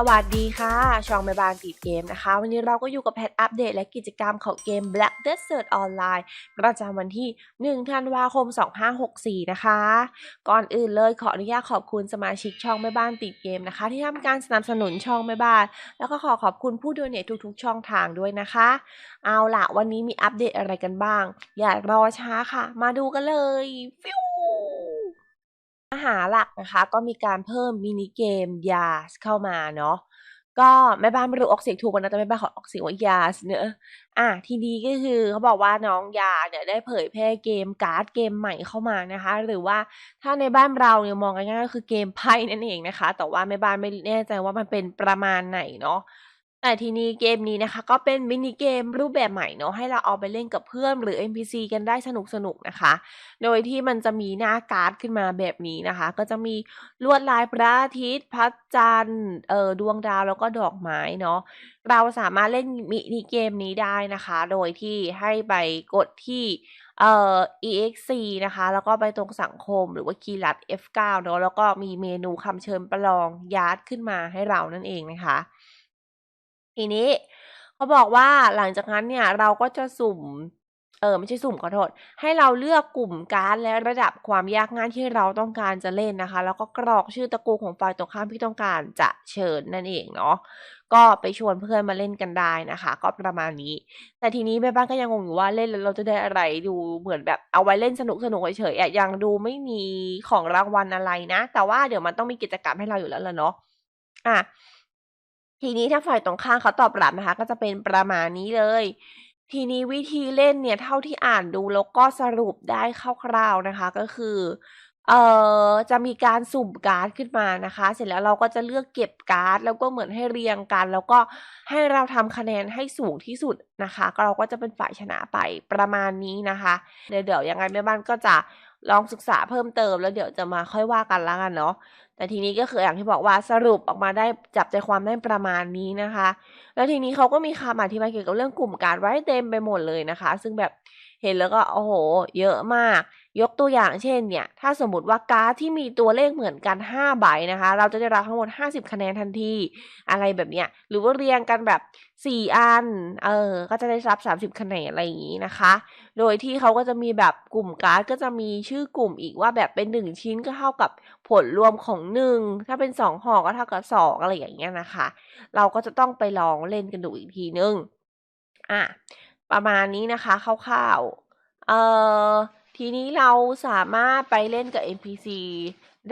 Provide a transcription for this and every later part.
สวัสดีค่ะ ช่องแม่บานติดเกมนะคะ วันนี้เราก็อยู่กับแพทอัปเดตและกิจกรรมของเกม Black Desert Online ประจำวันที่ 1 ธันวาคม 2564 นะคะ ก่อนอื่นเลยขออนุญาตขอบคุณสมาชิกช่องแม่บ้านติดเกมนะคะ ที่ทำการสนับสนุนช่องแม่บ้าน แล้วก็ขอขอบคุณผู้ดูเนตทุกๆ ช่องทางด้วยนะคะ เอาล่ะ วันนี้มีอัปเดตอะไรกันบ้าง อย่ารอช้าค่ะ มาดูกันเลยฟิว หาหลักนะคะ ก็มีการเพิ่มมินิเกมยาสเข้ามาเนาะก็แม่บ้านไม่รู้ออกเสียงถูกกันนะแต่แม่บ้านขอออกเสียงว่ายาสเนอะอะทีนี้ก็คือเขาบอกว่าน้องยาเนี่ยได้เผยแพร่เกมการ์ดเกมใหม่เข้ามานะคะ หรือว่าถ้าในบ้านเราเนี่ยมองง่ายๆก็คือเกมไพ่นั่นเองนะคะ แต่ว่าแม่บ้านไม่แน่ใจว่ามันเป็นประมาณไหนเนาะ แต่ทีนี้เกมนี้นะคะก็เป็นมินิเกมรูปแบบใหม่เนาะให้เราเอาไปเล่นกับเพื่อนหรือ NPC กันได้สนุกๆนะคะ โดยที่มันจะมีหน้าการ์ดขึ้นมาแบบนี้นะคะ ก็จะมีลวดลายพระอาทิตย์พระจันทร์เอ่อดวงดาวแล้วก็ดอกไม้เนาะเราสามารถเล่นมินิเกมนี้ได้นะคะ โดยที่ให้ไปกดที่เอ่อ exe นะคะ แล้วก็ไปตรงสังคมหรือว่าคีย์ลัด F9 เนาะแล้วก็มีเมนูคำเชิญประลองยาร์ดขึ้นมาให้เรานั่นเองนะคะ ทีนี้เขาบอกว่าหลังจากนั้นเนี่ยเราก็จะสุ่ม เออไม่ใช่สุ่มขอโทษ ให้เราเลือกกลุ่มการ์ดและระดับความยากง่ายที่เราต้องการจะเล่นนะคะ แล้วก็กรอกชื่อตระกูลของฝ่ายตรงข้ามที่ต้องการจะเชิญนั่นเองเนาะก็ไปชวนเพื่อนมาเล่นกันได้นะคะ ก็ประมาณนี้ แต่ทีนี้แม่บ้านก็ยังงงอยู่ว่าเล่นแล้วเราจะได้อะไรดูเหมือนแบบเอาไว้เล่นสนุกสนุกเฉยๆอะยังดูไม่มีของรางวัลอะไรนะ แต่ว่าเดี๋ยวมันต้องมีกิจกรรมให้เราอยู่แล้วล่ะเนาะอะ ทีนี้ถ้าฝ่ายตรงข้ามเขาตอบรับนะคะ ก็จะเป็นประมาณนี้เลย ทีนี้วิธีเล่นเนี่ยเท่าที่อ่านดูแล้วก็สรุปได้คร่าวๆนะคะก็คือเอ่อจะมีการสุ่มการ์ดขึ้นมานะคะ เสร็จแล้วเราก็จะเลือกเก็บการ์ด แล้วก็เหมือนให้เรียงกัน แล้วก็ให้เราทำคะแนนให้สูงที่สุดนะคะก็เราก็จะเป็นฝ่ายชนะไปประมาณนี้นะคะเดี๋ยวเดี๋ยวยังไงแม่บ้านก็จะลองศึกษาเพิ่มเติมแล้วเดี๋ยวจะมาค่อยว่ากันละกันเนาะ แต่ทีนี้ก็คืออย่างที่บอกว่าสรุปออกมาได้จับใจความได้ประมาณนี้นะคะ แล้วทีนี้เขาก็มีคำอธิบายเกี่ยวกับเรื่องกลุ่มการไว้เต็มไปหมดเลยนะคะ ซึ่งแบบเห็นแล้วก็โอ้โห เยอะมาก ยกตัวอย่างเช่นเนี่ย ถ้าสมมติว่าการ์ดที่มีตัวเลขเหมือนกัน 5 ใบนะคะ เราจะได้รับทั้งหมด 50 คะแนนทันที อะไรแบบเนี้ย หรือว่าเรียงกันแบบ 4 อัน เออ ก็จะได้รับ 30 คะแนนอะไรอย่างนี้นะคะ โดยที่เขาก็จะมีแบบกลุ่มการ์ดก็จะมีชื่อกลุ่มอีกว่าแบบเป็นหนึ่งชิ้นก็เท่ากับผลรวมของหนึ่งถ้าเป็นสองห่อก็เท่ากับสองอะไรอย่างเงี้ยนะคะ เราก็จะต้องไปลองเล่นกันดูอีกทีนึง อะ ประมาณนี้นะคะคร่าวๆ เอ่อ ทีนี้เราสามารถไปเล่นกับ NPC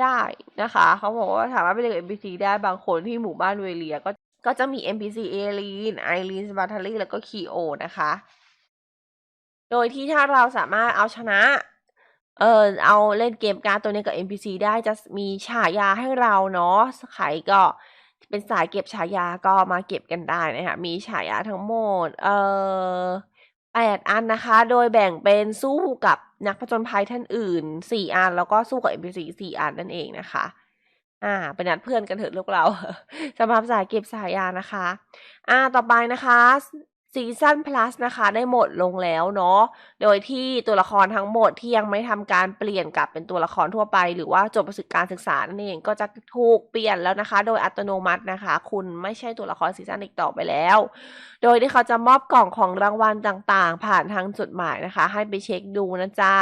ได้นะคะ เขาบอกว่าสามารถไปเล่นกับ NPC ได้บางคนที่หมู่บ้านเวเลียก็ก็จะมี NPC เอลีนไอรีนสบาทารีแล้วก็คีโอนะคะ โดยที่ถ้าเราสามารถเอาชนะ เออเอาเล่นเกมการ์ดตัวนี้กับ NPC ได้จะมีฉายาให้เราเนาะใครก็เป็นสายเก็บฉายาก็มาเก็บกันได้นะคะมีฉายาทั้งหมด เอ่อ 8 อันนะคะ โดยแบ่งเป็นสู้กับนักผจญภัยท่านอื่น 4 อัน แล้วก็สู้กับ NPC 4 อันนั่นเองนะคะ อ่าเป็นนัดเพื่อนกันเถอะลูกเราสำหรับสายเก็บสายยานะคะ อ่า ต่อไปนะคะ ซีซั่น plus นะคะได้หมดลงแล้วเนาะ โดยที่ตัวละครทั้งหมดที่ยังไม่ทำการเปลี่ยนกลับเป็นตัวละครทั่วไป หรือว่าจบประสบการศึกษานั่นเองก็จะถูกเปลี่ยนแล้วนะคะ โดยอัตโนมัตินะคะ คุณไม่ใช่ตัวละครซีซั่นอีกต่อไปแล้ว โดยที่เขาจะมอบกล่องของรางวัลต่างๆ ผ่านทางจดหมายนะคะ ให้ไปเช็คดูนะจ๊ะ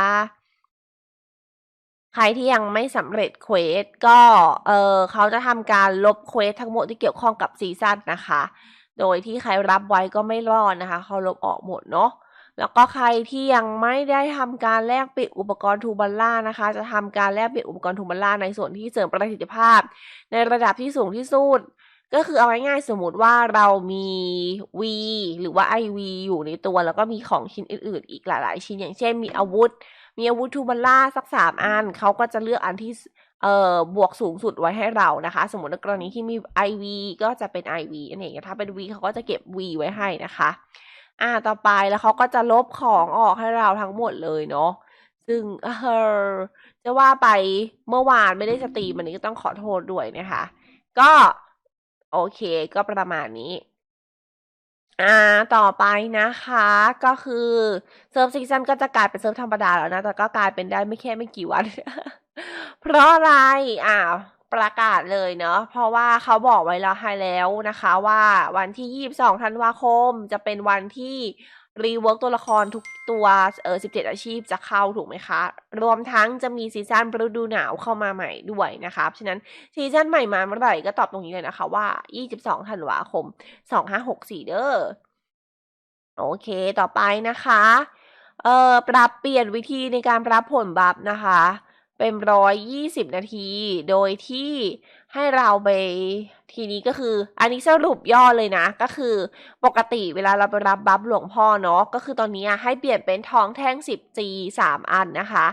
ใครที่ยังไม่สำเร็จเควสก็เออเขาจะทำการลบเควสทั้งหมดที่เกี่ยวข้องกับซีซั่นนะคะ โดยที่ใครรับไว้ก็ไม่รอดนะคะ เขาลบออกหมดเนาะแล้วก็ใครที่ยังไม่ได้ทำการแลกเปลี่ยนอุปกรณ์ทูบัลล่านะคะ จะทำการแลกเปลี่ยนอุปกรณ์ทูบัลล่าในส่วนที่เสริมประสิทธิภาพ ในระดับที่สูงที่สุด ก็คือเอาง่ายๆสมมติว่าเรามี V หรือว่า IV อยู่ในตัว แล้วก็มีของชิ้นอื่นๆ อีกหลายๆ ชิ้นอย่างเช่นมีอาวุธ มีอาวุธทูบัลล่าสักสามอันเขาก็จะเลือกอันที่ เอ่อบวกสูงสุดไว้ให้เรานะคะ สมมติในกรณีที่มี IV ก็จะเป็น IV นั่นเองถ้าเป็น V เขาก็จะเก็บ V ไว้ให้นะคะ อ่าต่อไปแล้วเขาก็จะลบของออกให้เราทั้งหมดเลยเนาะซึ่งเออจะว่าไปเมื่อวานไม่ได้สตรีมอันนี้ก็ต้องขอโทษด้วยนะคะ ก็โอเคก็ประมาณนี้อ่าต่อไปนะคะก็คือเซิร์ฟซีซันก็จะกลายเป็นเซิร์ฟธรรมดาแล้วนะ แต่ก็กลายเป็นได้ไม่แค่ไม่กี่วัน เพราะอะไรอ่าประกาศเลยเนาะเพราะว่าเขาบอกไว้แล้วให้แล้วนะคะว่าวันที่ 22 ธันวาคมจะเป็นวันที่รีเวิร์กตัวละครทุกตัวเออ17 อาชีพจะเข้าถูกไหมคะ รวมทั้งจะมีซีซั่นฤดูหนาวเข้ามาใหม่ด้วยนะคะฉะนั้นซีซั่นใหม่มาเมื่อไหร่ก็ตอบตรงนี้เลยนะคะว่า 22 ธันวาคม 2564 เด้อโอเคต่อไปนะคะเออปรับเปลี่ยนวิธีในการรับผลบัฟนะคะ เป็นร้อยยี่สิบนาที โดยที่ให้เราไป ทีนี้ก็คือ อันนี้สรุปย่อเลยนะ ก็คือปกติเวลาเราไปรับบัฟหลวงพ่อเนาะก็คือตอนนี้ให้เปลี่ยนเป็นทองแท่ง 10G 3 อันนะคะ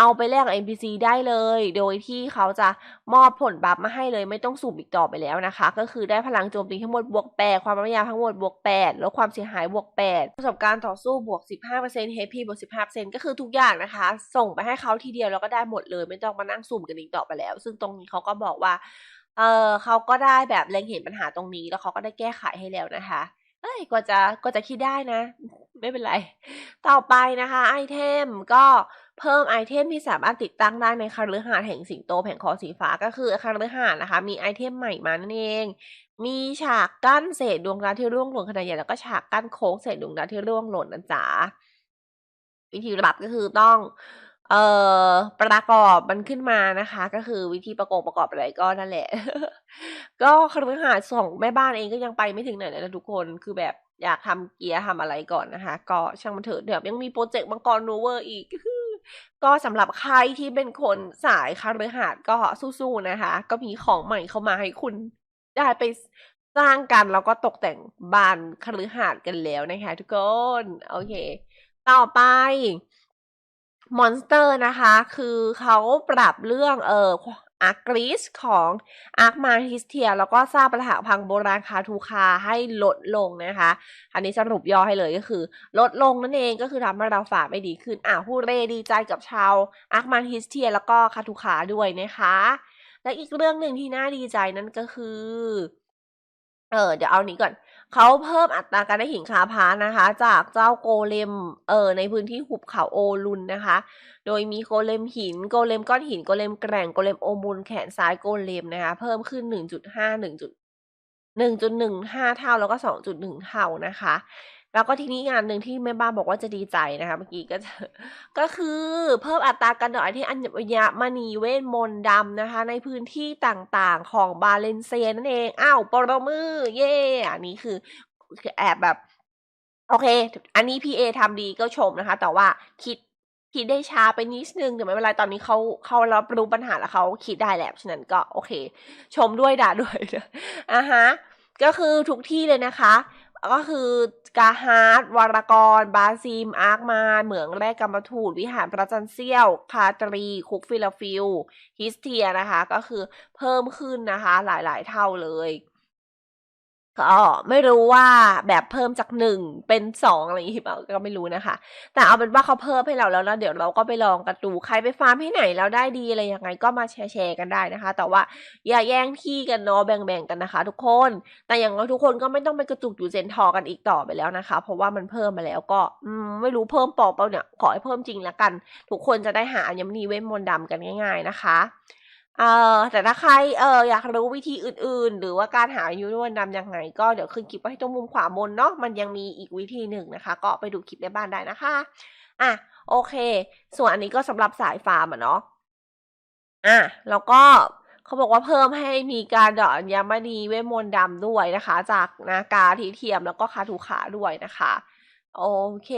เอาไปแลกกับ NPC ได้เลย โดยที่เขาจะมอบผลบัฟมาให้เลยไม่ต้องสุ่มอีกต่อไปแล้วนะคะ ก็คือได้พลังโจมตีทั้งหมดบวก8ความระยะทั้งหมดบวก8ลดความเสียหายบวก8ประสบการณ์ต่อสู้บวก 15% HP บวก 15%ก็คือทุกอย่างนะคะ ส่งไปให้เขาทีเดียวแล้วก็ได้หมดเลย ไม่ต้องมานั่งสุ่มกันอีกต่อไปแล้ว ซึ่งตรงนี้เขาก็บอกว่า เออเขาก็ได้แบบเล็งเห็นปัญหาตรงนี้ แล้วเขาก็ได้แก้ไขให้แล้วนะคะ เอ้ยกว่าจะกว่าจะคิดได้นะ ไม่เป็นไร ต่อไปนะคะไอเทมก็เพิ่มไอเทมที่สามารถติดตั้งได้ในคาฤหาแห่งสิงโตแผงคอสีฟ้าก็คือคาฤหาสน์นะคะ มีไอเทมใหม่มานั่นเอง มีฉากกั้นเศษดวงดาวที่ร่วงหล่นขนาดใหญ่แล้วก็ฉากกั้นโค้งเศษดวงดาวที่ร่วงหล่นนะจ๊ะวิธีรับก็คือต้อง เอ่อประกอบมันขึ้นมานะคะ ก็คือวิธีประกอบประกอบอะไรก็นั่นแหละ ก็คฤหาสน์ของแม่บ้านเองก็ยังไปไม่ถึงไหนเลยนะทุกคนคือแบบอยากทำเกียร์ทำอะไรก่อนนะคะ ก็ช่างมันเถอะเดี๋ยวยังมีโปรเจกต์มังกรโนเวอร์อีกก็สำหรับใครที่เป็นคนสายคฤหาสน์ก็สู้ๆนะคะ ก็มีของใหม่เข้ามาให้คุณได้ไปสร้างกันแล้วก็ตกแต่งบ้านคฤหาสน์กันแล้วนะคะ ทุกคน โอเค ต่อไป มอนสเตอร์นะคะ คือเขาปรับเรื่องเอ่ออาร์กริสของอาร์คมาฮิสเทีย แล้วก็ซาประหาพังโบราณคาทูคาให้ลดลงนะคะ อันนี้สรุปย่อให้เลยก็คือ ลดลงนั่นเองก็คือทำให้เราฝ่าไม่ดีขึ้นอะฮูเร่ดีใจกับชาวอาร์คมาฮิสเทีย แล้วก็คาทูคาด้วยนะคะ และอีกเรื่องหนึ่งที่น่าดีใจนั่นก็คือ เออเดี๋ยวเอานี้ก่อน เขาเพิ่มอัตราการได้หินคาพานะคะ จากเจ้าโกเลมเออในพื้นที่หุบเขาโอลุนนะคะ โดยมีโกเลมหินโกเลมก้อนหินโกเลมแกร่งโกเลมโอมูลแขนซ้ายโกเลมนะคะ เพิ่มขึ้น 1.5 1 1.15เท่าแล้วก็ 2.1 เท่านะคะ แล้วก็ทีนี้งานหนึ่งที่แม่บ้านบอกว่าจะดีใจนะคะเมื่อกี้ก็จะก็คือเพิ่มอัตราการดอกที่อัญญมณีเวทมนต์ดำนะคะ ในพื้นที่ต่างๆของบาเลนเซียนั่นเองอ้าวปรบมือ เย่อันนี้คือคือแอบแบบ โอเค อันนี้พีเอทำดีก็ชมนะคะ แต่ว่าคิดคิดได้ช้าไปนิดนึงแต่ไม่เป็นไรตอนนี้เขาเขารับรู้ปัญหาแล้วเขาคิดได้แล้วฉะนั้นก็โอเค ชมด้วยด่าด้วยอะฮะก็คือทุกที่เลยนะคะ ก็คือกาฮาร์ดวารกร บาซิม อาร์คมาน เหมืองแร่กรรมทูด วิหารพระจันเซี่ยว คาตรี คุกฟิลฟิล ฮิสเทียนะคะ ก็คือเพิ่มขึ้นนะคะ หลายๆ เท่าเลย ก็ไม่รู้ว่าแบบเพิ่มจากหนึ่งเป็นสองอะไรอย่างนี้เปล่าก็ไม่รู้นะคะ แต่เอาเป็นว่าเขาเพิ่มให้เราแล้วแล้วเดี๋ยวเราก็ไปลองกันดูใครไปฟาร์มที่ไหนแล้วได้ดีอะไรยังไงก็มาแชร์แชร์กันได้นะคะ แต่ว่าอย่าแย่งที่กันเนาะแบ่งๆกันนะคะ ทุกคน แต่อย่างน้อยทุกคนก็ไม่ต้องไปกระจุกอยู่เซนทอร์กันอีกต่อไปแล้วนะคะ เพราะว่ามันเพิ่มมาแล้วก็ไม่รู้เพิ่มปอเปล่าเนี่ยขอให้เพิ่มจริงละกัน ทุกคนจะได้หาอัญมณีเวทมนต์ดำกันง่าย ๆนะคะ เออแต่ถ้าใครเอออยากรู้วิธีอื่นๆ หรือว่าการหาอายุนวลดำยังไง ก็เดี๋ยวขึ้นคลิปไว้ให้ตรงมุมขวาบนเนาะมันยังมีอีกวิธีหนึ่งนะคะ ก็ไปดูคลิปในบ้านได้นะคะ อะโอเค ส่วนอันนี้ก็สำหรับสายฟาร์มอะเนาะอะแล้วก็เขาบอกว่าเพิ่มให้มีการดอกอัญมณีเวทมนต์ดำด้วยนะคะ จากนากาทีเทียมแล้วก็คาทูขาด้วยนะคะ โอเค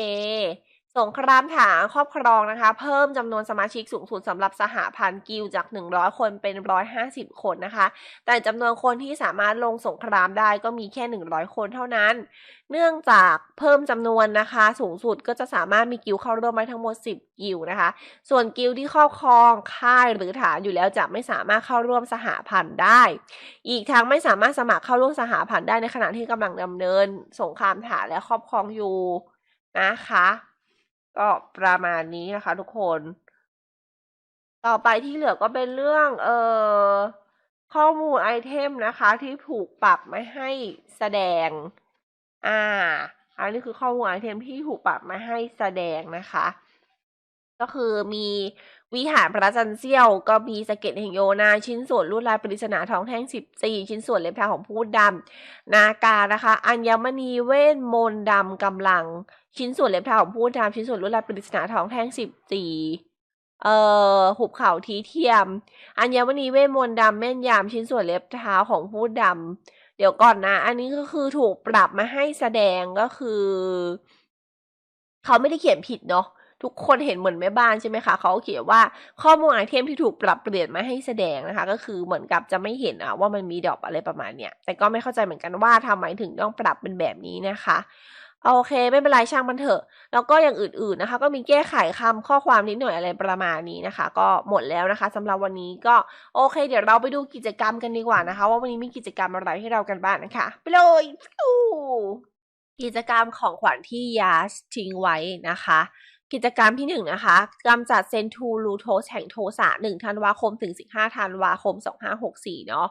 สงครามฐานครอบครองนะคะ เพิ่มจำนวนสมาชิกสูงสุดสำหรับสหพันธ์กิลจาก 100 คนเป็น 150 คนนะคะ แต่จำนวนคนที่สามารถลงสงครามได้ก็มีแค่ 100 คนเท่านั้น เนื่องจากเพิ่มจำนวนนะคะ สูงสุดก็จะสามารถมีกิลเข้าร่วมได้ทั้งหมด 10 กิลนะคะ ส่วนกิลที่ครอบครองค่ายหรือฐานอยู่แล้วจะไม่สามารถเข้าร่วมสหพันธ์ได้ อีกทั้งไม่สามารถสมัครเข้าร่วมสหพันธ์ได้ในขณะที่กำลังดำเนิน สงครามฐานและครอบครองอยู่นะคะ ก็ประมาณนี้นะคะ ทุกคน ต่อไปที่เหลือก็เป็นเรื่อง เอ่อข้อมูลไอเทมนะคะ ที่ถูกปรับไม่ให้แสดง อ่า อันนี้คือข้อมูลไอเทมที่ถูกปรับไม่ให้แสดงนะคะ ก็คือมี วิหารพระจันทร์เสี้ยวก็มีสะเก็ดแห่งโยนา ชิ้นส่วนลวดลายปริศนาทองแท่ง 14 ชิ้นส่วนเล็บเท้าของพูดดำ นาคานะคะ อัญมณีเวทมนต์ดำกำลัง ชิ้นส่วนเล็บเท้าของพูดดำชิ้นส่วนลวดลายปริศนาทองแท่ง 14 เอ่อหุบเขาทีเทียม อัญมณีเวทมนต์ดำแม่นยำชิ้นส่วนเล็บเท้าของพูดดำ เดี๋ยวก่อนนะ อันนี้ก็คือถูกปรับมาให้แสดงก็คือ เขาไม่ได้เขียนผิดเนาะ ทุกคนเห็นเหมือนแม่บ้านใช่ไหมคะเขาเขียนว่าข้อมูลไอเทมที่ถูกปรับเปลี่ยนมาให้แสดงนะคะ ก็คือเหมือนกับจะไม่เห็นอะว่ามันมีดอกอะไรประมาณเนี้ยแต่ก็ไม่เข้าใจเหมือนกันว่าทำไมถึงต้องปรับเป็นแบบนี้นะคะโอเค ไม่เป็นไรช่างมันเถอะ แล้วก็อย่างอื่นๆนะคะ ก็มีแก้ไขคำข้อความนิดหน่อยอะไรประมาณนี้นะคะ ก็หมดแล้วนะคะสำหรับวันนี้ก็โอเค เดี๋ยวเราไปดูกิจกรรมกันดีกว่านะคะ ว่าวันนี้มีกิจกรรมอะไรให้เรากันบ้างนะคะ ไปเลยกิจกรรมของขวัญที่ยาสทิ้งไว้นะคะ กิจกรรมที่หนึ่งนะคะกำจัดเซนทูรูโทสแห่งโทสะหนึ่งธันวาคมถึงสิบห้าธันวาคมสองห้าหกสี่เนาะ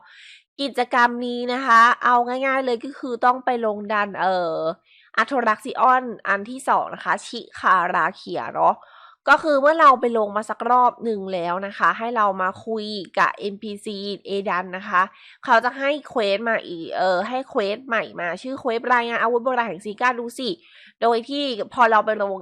กิจกรรมนี้นะคะ เอาง่ายๆเลยก็คือต้องไปลงดันเอ่ออัโทรักซิออนอันที่สองนะคะ ชิคาราเคียเนาะก็คือเมื่อเราไปลงมาสักรอบหนึ่งแล้วนะคะ ให้เรามาคุยกับ NPC เอดันนะคะ เขาจะให้เควสมาอีกเออให้เควสใหม่มา ชื่อเควสรายงานอาวุธโบราณแห่งซีกาดูสิ โดยที่พอเราไปลง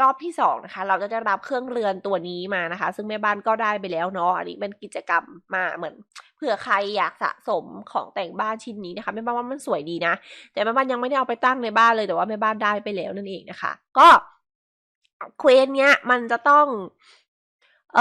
รอบที่สองนะคะ เราจะได้รับเครื่องเรือนตัวนี้มานะคะ ซึ่งแม่บ้านก็ได้ไปแล้วเนาะอันนี้เป็นกิจกรรมมาเหมือนเผื่อใครอยากสะสมของแต่งบ้านชิ้นนี้นะคะแม่บ้านว่ามันสวยดีนะ แต่แม่บ้านยังไม่ได้เอาไปตั้งในบ้านเลยแต่ว่าแม่บ้านได้ไปแล้วนั่นเองนะคะ ก็เควสเนี้ยมันจะต้อง เอ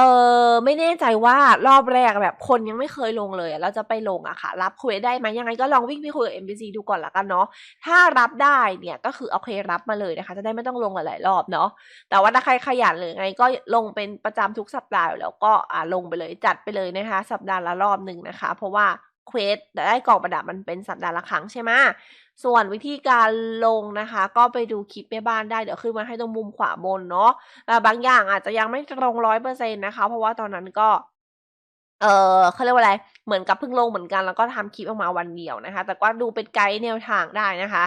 อไม่แน่ใจว่ารอบแรกแบบคนยังไม่เคยลงเลยเราจะไปลงอะค่ะ รับเควสได้ไหมยังไงก็ลองวิ่งไปคุยกับ NPC ดูก่อนละกันเนาะถ้ารับได้เนี่ยก็คือโอเครับมาเลยนะคะ จะได้ไม่ต้องลงหลายรอบเนาะแต่ว่าถ้าใครขยันหรือไงก็ลงเป็นประจำทุกสัปดาห์แล้วก็อ่าลงไปเลยจัดไปเลยนะคะ สัปดาห์ละรอบหนึ่งนะคะ เพราะว่าเควสได้กล่องประดับมันเป็นสัปดาห์ละครั้งใช่ไหม ส่วนวิธีการลงนะคะ ก็ไปดูคลิปแม่บ้านได้เดี๋ยวขึ้นมาให้ตรงมุมขวาบนเนาะแต่บางอย่างอาจจะยังไม่ตรงร้อยเปอร์เซ็นต์นะคะ เพราะว่าตอนนั้นก็เออเขาเรียกว่าอะไร เหมือนกับเพิ่งลงเหมือนกัน แล้วก็ทำคลิปออกมาวันเดียวนะคะ แต่ก็ดูเป็นไกด์แนวทางได้นะคะ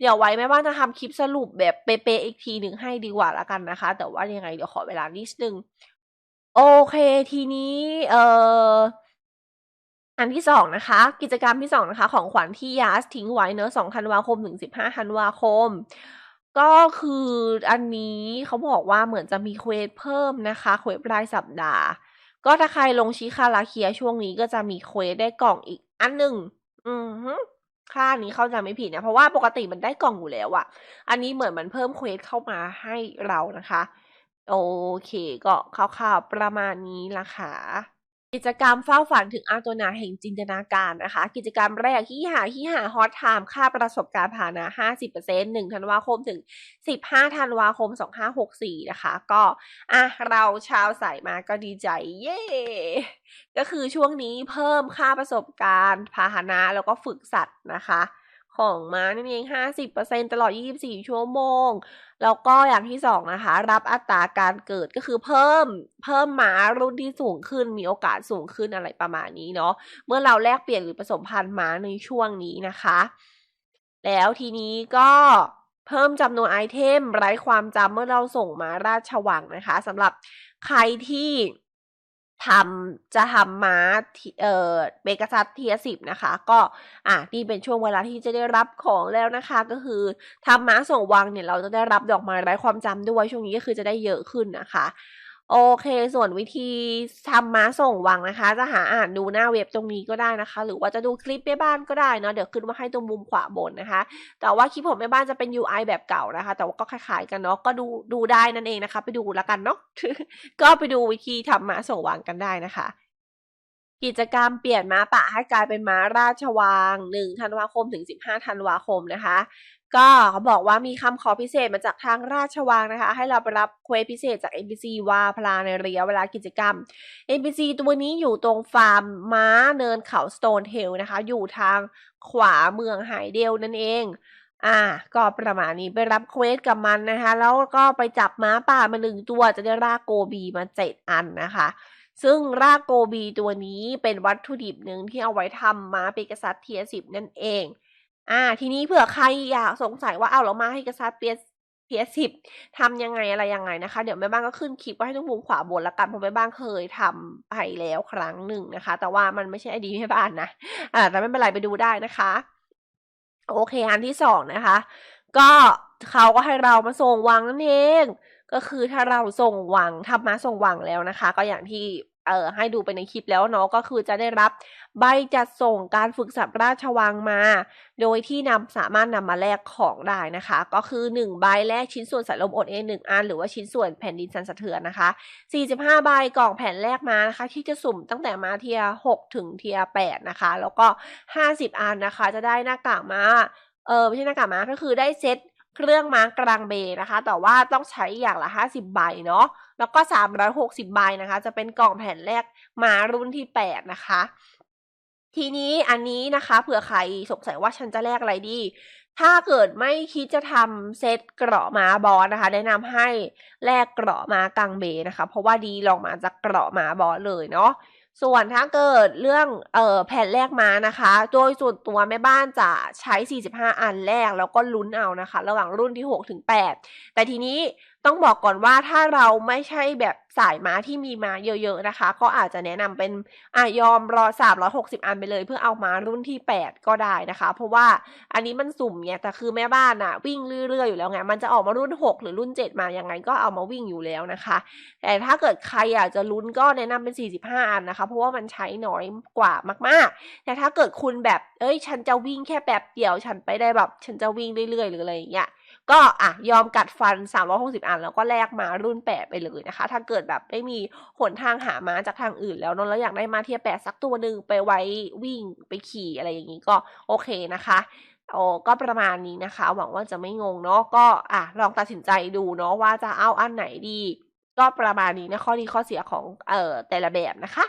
เดี๋ยวไว้แม่บ้านจะทำคลิปสรุปแบบเป๊ะๆอีกทีหนึ่งให้ดีกว่าละกันนะคะ แต่ว่ายังไงเดี๋ยวขอเวลานิดนึง โอเคทีนี้ เออ อันที่สองนะคะ กิจกรรมที่สองนะคะ ของขวัญที่ยาสทิ้งไว้เนอะสองธันวาคมถึงสิบห้าธันวาคม ก็คืออันนี้เขาบอกว่าเหมือนจะมีเควสเพิ่มนะคะเควสรายสัปดาห์ ก็ถ้าใครลงชิคาราเคียช่วงนี้ก็จะมีเควสได้กล่องอีกอันหนึ่งอืมค่านี้เข้าใจไม่ผิดนะ เพราะว่าปกติมันได้กล่องอยู่แล้วอะอันนี้เหมือนมันเพิ่มเควสเข้ามาให้เรานะคะ โอเค ก็คร่าวๆประมาณนี้ละค่ะ กิจกรรมเฝ้าฝันถึงอาตัวนาแห่งจินตนาการนะคะ กิจกรรมแรกที่หาที่หาฮอตไทม์ค่าประสบการณ์ผ่านนะ50% 1ธันวาคมถึง 15ธันวาคม 2564 นะคะ ก็อะเราชาวสายมาก็ดีใจ เย้ ก็คือช่วงนี้เพิ่มค่าประสบการณ์พาหนะแล้วก็ฝึกสัตว์นะคะ ของม้านั่นเอง 50%ตลอด 24 ชั่วโมง แล้วก็อย่างที่สองนะคะ รับอัตราการเกิดก็คือเพิ่ม เพิ่มม้ารุ่นที่สูงขึ้น มีโอกาสสูงขึ้นอะไรประมาณนี้เนาะ เมื่อเราแลกเปลี่ยนหรือผสมพันธุ์ม้าในช่วงนี้นะคะ แล้วทีนี้ก็เพิ่มจำนวนไอเทมไร้ความจำเมื่อเราส่งมาราชวังนะคะสำหรับใครที่ ทำจะทำม้าเอ่อเบกซัสเทียสิบนะคะ ก็อะนี่เป็นช่วงเวลาที่จะได้รับของแล้วนะคะ ก็คือทำม้าส่งวังเนี่ยเราจะได้รับดอกไม้ไร้ความจำด้วยช่วงนี้ก็คือจะได้เยอะขึ้นนะคะ โอเค ส่วนวิธีทำม้าส่งวังนะคะ จะหาอ่านดูหน้าเว็บตรงนี้ก็ได้นะคะ หรือว่าจะดูคลิปแม่บ้านก็ได้เนาะเดี๋ยวขึ้นมาให้ตรงมุมขวาบนนะคะ แต่ว่าคลิปผมแม่บ้านจะเป็น UI แบบเก่านะคะ แต่ว่าก็คล้ายๆกันเนาะก็ดูดูได้นั่นเองนะคะ ไปดูแล้วกันเนาะก็ไปดูวิธีทำม้าส่งวังกันได้นะคะ กิจกรรมเปลี่ยนม้าป่าให้กลายเป็นม้าราชวัง1ธันวาคมถึง 15ธันวาคมนะคะ ก็เขาบอกว่ามีคำขอพิเศษมาจากทางราชวังนะคะ ให้เราไปรับเควสพิเศษจาก NPC วาพลาในระยะเวลากิจกรรม NPC ตัวนี้อยู่ตรงฟาร์มม้าเนินเขาสโตนเฮลนะคะ อยู่ทางขวาเมืองไฮเดลนั่นเองอ่าก็ประมาณนี้ไปรับเควสกับมันนะคะ แล้วก็ไปจับม้าป่ามาหนึ่งตัวจะได้รากโกบีมาเจ็ดอันนะคะ ซึ่งรากโกบีตัวนี้เป็นวัตถุดิบหนึ่งที่เอาไว้ทำม้าเปกซัสเทียสิบนั่นเอง อ่า ทีนี้เผื่อใครอยากสงสัยว่าเอาแล้วม้าให้กษัตริย์เปีย PS10 ทำยังไงอะไรยังไงนะคะ เดี๋ยวแม่บ้านก็ขึ้นคลิปไว้ให้ตรงมุมขวาบนแล้วกันเพราะแม่บ้านเคยทำไปแล้วครั้งหนึ่งนะคะ แต่ว่ามันไม่ใช่ไอดีแม่บ้านนะ อ่า แต่ไม่เป็นไรไปดูได้นะคะ โอเคอันที่สองนะคะ ก็เขาก็ให้เรามาส่งวังนั่นเอง ก็คือถ้าเราส่งวังทำมาส่งวังแล้วนะคะ ก็อย่างที่เอ่อให้ดูไปในคลิปแล้วเนาะก็คือจะได้รับใบจัดส่งการฝึกสับราชวังมา โดยที่นำสามารถนำมาแลกของได้นะคะ ก็คือ 1 ใบแลกชิ้นส่วนสายลมอดเอหนึ่งอัน หรือว่าชิ้นส่วนแผ่นดินสันสะเทือนนะคะ 45 ใบกล่องแผ่นแรกมานะคะ ที่จะสุ่มตั้งแต่มาเทีย6ถึงเทีย8นะคะ แล้วก็ 50 อันนะคะ จะได้หน้ากากมาเออไม่ใช่หน้ากากมาก็คือได้เซต เครื่องม้ากลางเบนะคะ แต่ว่าต้องใช้อย่างละ 50 ใบเนาะแล้วก็ 360 ใบนะคะ จะเป็นกล่องแผ่นแรกมารุ่นที่ 8 นะคะ ทีนี้อันนี้นะคะเผื่อใครสงสัยว่าฉันจะแลกอะไรดี ถ้าเกิดไม่คิดจะทำเซตเกราะม้าบอสนะคะ แนะนำให้แลกเกราะม้ากลางเบนะคะ เพราะว่าดีลองมาจากเกราะม้าบอสเลยเนาะ ส่วนถ้าเกิดเรื่องเอ่อแผ่นแรกมานะคะ โดยส่วนตัวแม่บ้านจะใช้ 45 อันแรกแล้วก็ลุ้นเอานะคะ ระหว่างรุ่นที่ 6 ถึง 8 แต่ทีนี้ ต้องบอกก่อนว่าถ้าเราไม่ใช่แบบสายม้าที่มีม้าเยอะๆนะคะ ก็อาจจะแนะนำเป็นอะยอมรอ360อันไปเลย เพื่อเอาม้ารุ่นที่8ก็ได้นะคะ เพราะว่าอันนี้มันสุ่มเนี่ยแต่คือแม่บ้านอะวิ่งเรื่อยๆอยู่แล้วไงมันจะออกมารุ่น6หรือรุ่น7มายังไงก็เอามาวิ่งอยู่แล้วนะคะ แต่ถ้าเกิดใครอยากจะลุ้นก็แนะนำเป็น45อันนะคะ เพราะว่ามันใช้น้อยกว่ามากๆ แต่ถ้าเกิดคุณแบบเอ้ย ฉันจะวิ่งแค่แป๊บเดียวฉันไปได้แบบ ฉันจะวิ่งเรื่อยๆหรืออะไรอย่างเงี้ยก็อะยอมกัดฟัน360อันแล้วก็แลกมารุ่น8ไปเลยนะคะ ถ้าเกิดแบบไม่มีหนทางหามาจากทางอื่น แล้วเนอะแล้วอยากได้มาเทียแปดสักตัวหนึ่งไปไว้วิ่งไปขี่อะไรอย่างงี้ก็โอเคนะคะโอ้ก็ประมาณนี้นะคะ หวังว่าจะไม่งงเนาะก็อะลองตัดสินใจดูเนาะว่าจะเอาอันไหนดี ก็ประมาณนี้นะข้อดีข้อเสียของเอ่อแต่ละแบบนะคะ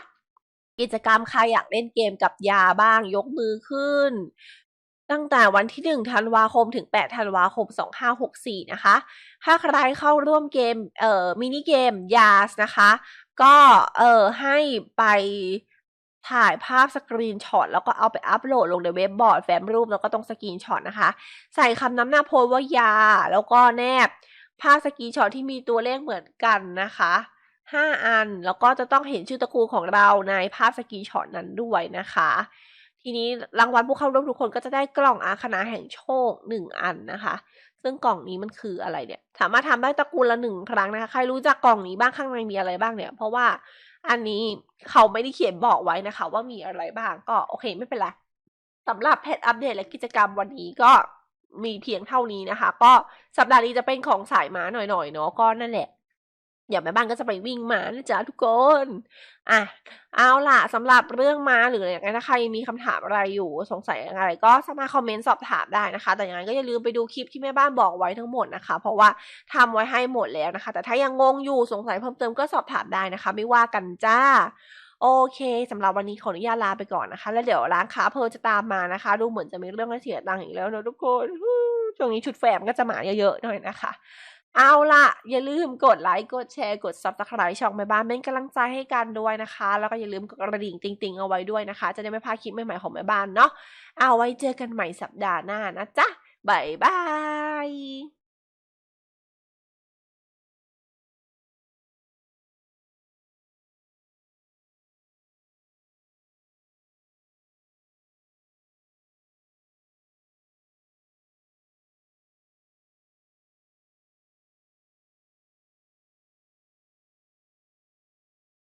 กิจกรรมใครอยากเล่นเกมกับยาบ้างยกมือขึ้น ตั้งแต่วันที่ 1 ธันวาคมถึง 8 ธันวาคม 2564 นะคะ ถ้าใครเข้าร่วมเกมเอ่อมินิเกมยาสนะคะ ก็เอ่อให้ไปถ่ายภาพสกรีนช็อตแล้วก็เอาไปอัปโหลดลงในเว็บบอร์ดแฟ้มรูปแล้วก็ตรงสกรีนช็อตนะคะ ใส่คำนำหน้าโพสว่ายา แล้วก็แนบภาพสกรีนช็อตที่มีตัวเลขเหมือนกันนะคะห้าอัน แล้วก็จะต้องเห็นชื่อตระกูลของเราในภาพสกรีนช็อตนั้นด้วยนะคะ ทีนี้รางวัลผู้เข้าร่วมทุกคนก็จะได้กล่องอาคณาแห่งโชคหนึ่งอันนะคะ ซึ่งกล่องนี้มันคืออะไรเนี่ย สามารถทำได้ตระกูลละหนึ่งครั้งนะคะ ใครรู้จักกล่องนี้บ้างข้างในมีอะไรบ้างเนี่ย เพราะว่าอันนี้เขาไม่ได้เขียนบอกไว้นะคะ ว่ามีอะไรบ้างก็โอเคไม่เป็นไรสำหรับแพทอัปเดตและกิจกรรมวันนี้ก็มีเพียงเท่านี้นะคะ ก็สัปดาห์นี้จะเป็นของสายม้าหน่อยๆเนาะก็นั่นแหละ เดี๋ยวแม่บ้านก็จะไปวิ่งมานะจ๊ะทุกคน อะ เอาล่ะสำหรับเรื่องมาหรืออย่างไรถ้าใครมีคำถามอะไรอยู่สงสัยอะไร ก็สามารถคอมเมนต์สอบถามได้นะคะ แต่อย่างไรก็อย่าลืมไปดูคลิปที่แม่บ้านบอกไว้ทั้งหมดนะคะ เพราะว่าทำไว้ให้หมดแล้วนะคะ แต่ถ้ายังงงอยู่สงสัยเพิ่มเติมก็สอบถามได้นะคะ ไม่ว่ากันจ้า โอเคสำหรับวันนี้ขออนุญาตลาไปก่อนนะคะ แล้วเดี๋ยวร้านค้าเพลจะตามมานะคะ ดูเหมือนจะมีเรื่องให้เสียตังค์อีกแล้วนะทุกคนช่วงนี้ชุดแฝมก็จะมาเยอะๆหน่อยนะคะ เอาล่ะ อย่าลืมกดไลค์กดแชร์กด subscribe ช่องแม่บ้านเป็นกำลังใจให้กันด้วยนะคะ แล้วก็อย่าลืมกดกระดิ่งติ่งๆเอาไว้ด้วยนะคะ จะได้ไม่พลาดคลิปใหม่ๆของแม่บ้านเนาะเอาไว้เจอกันใหม่สัปดาห์หน้านะจ๊ะบ๊ายบาย